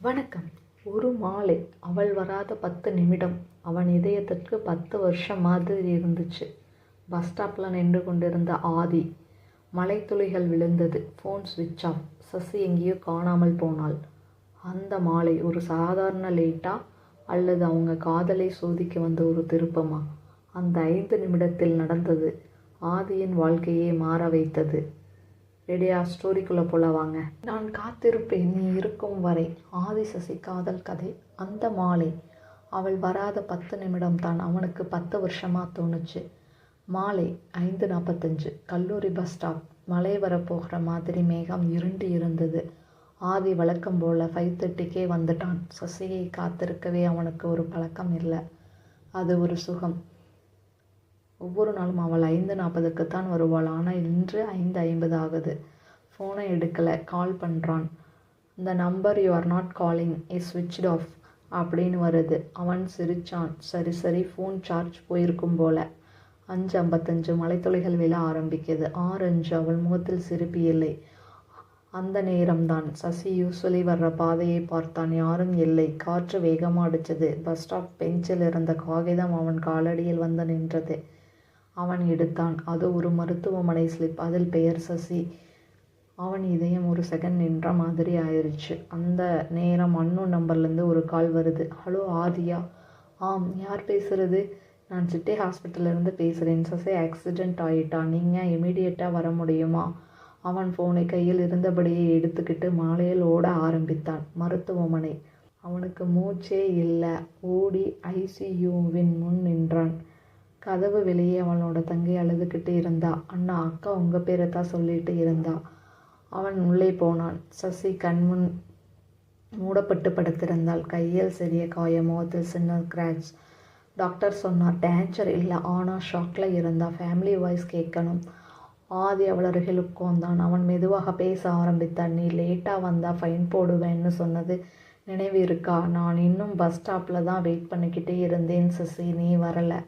வணக்கம். ஒரு மாலை அவள் வராத பத்து நிமிடம் அவன் இதயத்திற்கு பத்து வருஷம் மாதிரி இருந்துச்சு. பஸ் ஸ்டாப்பில் நின்று கொண்டிருந்த ஆதி மலைத்துளிகள் விழுந்தது. ஃபோன் ஸ்விட்ச் ஆஃப் சசி எங்கேயோ காணாமல் போனாள். அந்த மாலை ஒரு சாதாரண லேட்டா அல்லது அவங்க காதலை சோதிக்க வந்த ஒரு திருப்பமா? அந்த ஐந்து நிமிடத்தில் நடந்தது ஆதியின் வாழ்க்கையே மாற வைத்தது. ரெடியா ஸ்டோரிக்குள்ளே போல வாங்க. நான் காத்திருப்பேன் நீ இருக்கும் வரை. ஆதி சசி காதல் கதை அந்த மாலை. அவள் வராத பத்து நிமிடம் தான் அவனுக்கு பத்து வருஷமாக தோணுச்சு. மாலை ஐந்து நாற்பத்தஞ்சு கல்லூரி பஸ் ஸ்டாப். மழை வரப்போகிற மாதிரி மேகம் இருண்டு இருந்தது. ஆதி வழக்கம் போல் ஃபைவ் தேர்ட்டிக்கே வந்துட்டான். சசியை காத்திருக்கவே அவனுக்கு ஒரு பழக்கம் இல்லை. அது ஒரு சுகம். ஒவ்வொரு நாளும் அவள் ஐந்து நாற்பதுக்குத்தான் வருவாள். ஆனால் இன்று ஐந்து ஐம்பது ஆகுது. ஃபோனை எடுக்கலை. கால் பண்ணுறான் இந்த number you are not calling is switched off அப்படின்னு வருது. அவன் சிரிச்சான். சரி சரி. ஃபோன் சார்ஜ் போயிருக்கும் போல. அஞ்சு ஐம்பத்தஞ்சு மலைத்துளிகள் விழ ஆரம்பிக்குது. ஆறு அஞ்சு அவள் முகத்தில் சிரிப்பு இல்லை. அந்த நேரம்தான் சசி யூஸ்வலி வர்ற பாதையை பார்த்தான். யாரும் இல்லை. காற்று வேகமாக அடிச்சது. பஸ் ஸ்டாப் பெஞ்சில் இருந்த காகிதம் அவன் காலடியில் வந்து நின்றது. அவன் எடுத்தான். அது ஒரு மருத்துவமனை ஸ்லிப் அதில் பெயர் சசி. அவன் இதயம் ஒரு செகண்ட் நின்ற மாதிரி ஆயிடுச்சு அந்த நேரம் அன்னு நம்பர்லேருந்து ஒரு கால் வருது. ஹலோ ஆதியா. ஆம் யார் பேசுகிறது நான் சிட்டி ஹாஸ்பிட்டல்லேருந்து பேசுகிறேன் சசி ஆக்சிடெண்ட் ஆகிட்டான் நீங்கள் இமீடியட்டாக வர முடியுமா? அவன் ஃபோனை கையில் இருந்தபடியே எடுத்துக்கிட்டு மாலையில் ஓட ஆரம்பித்தான். மருத்துவமனை. அவனுக்கு மூச்சே இல்லை. ஓடி ஐசியூவின் முன் நின்றான். கதவு வெளியே அவனோட தங்கை அழுதுகிட்டு இருந்தா. அண்ணா அக்கா உங்கள் பேரை தான் சொல்லிட்டு இருந்தா. அவன் உள்ளே போனான். சசி கண்முன் மூடப்பட்டு படுத்திருந்தாள். கையில் சிறிய காயம் முகத்தில் சின்ன கிராச் டாக்டர் சொன்னார் டேஞ்சர் இல்லை. ஆனால் ஷாக்கில் இருந்தா. ஃபேமிலி வாய்ஸ் கேட்கணும். ஆதி அவள் அருகில் உட்கார்ந்தான். அவன் மெதுவாக பேச ஆரம்பித்தான். நீ லேட்டாக வந்தால் ஃபைன் போடுவேன்னு சொன்னது நினைவு இருக்கா நான் இன்னும் பஸ் ஸ்டாப்பில் தான் வெயிட் பண்ணிக்கிட்டே இருந்தேன் சசி. நீ வரலை.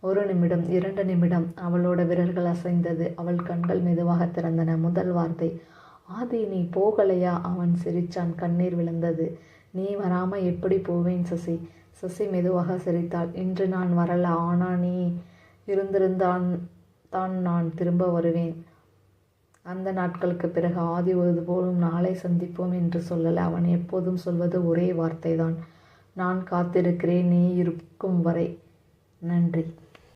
ஒரு நிமிடம் இரண்டு நிமிடம் அவளோட விரல்கள் அசைந்தது. அவள் கண்கள் மெதுவாக திறந்தன. முதல் வார்த்தை ஆதி நீ போகலையா? அவன் சிரிச்சான். கண்ணீர் விழுந்தது. நீ வராம எப்படி போவேன் சசி? சசி மெதுவாக சிரித்தாள். இன்று நான் வரல ஆனா நீ இருந்திருந்தான் தான் நான் திரும்ப வருவேன். அந்த நாட்களுக்கு பிறகு ஆதி ஒரு போலும் நாளை சந்திப்போம் என்று சொல்லல. அவன் எப்போதும் சொல்வது ஒரே வார்த்தைதான். நான் காத்திருக்கிறேன் நீ இருக்கும் வரை. நன்றி.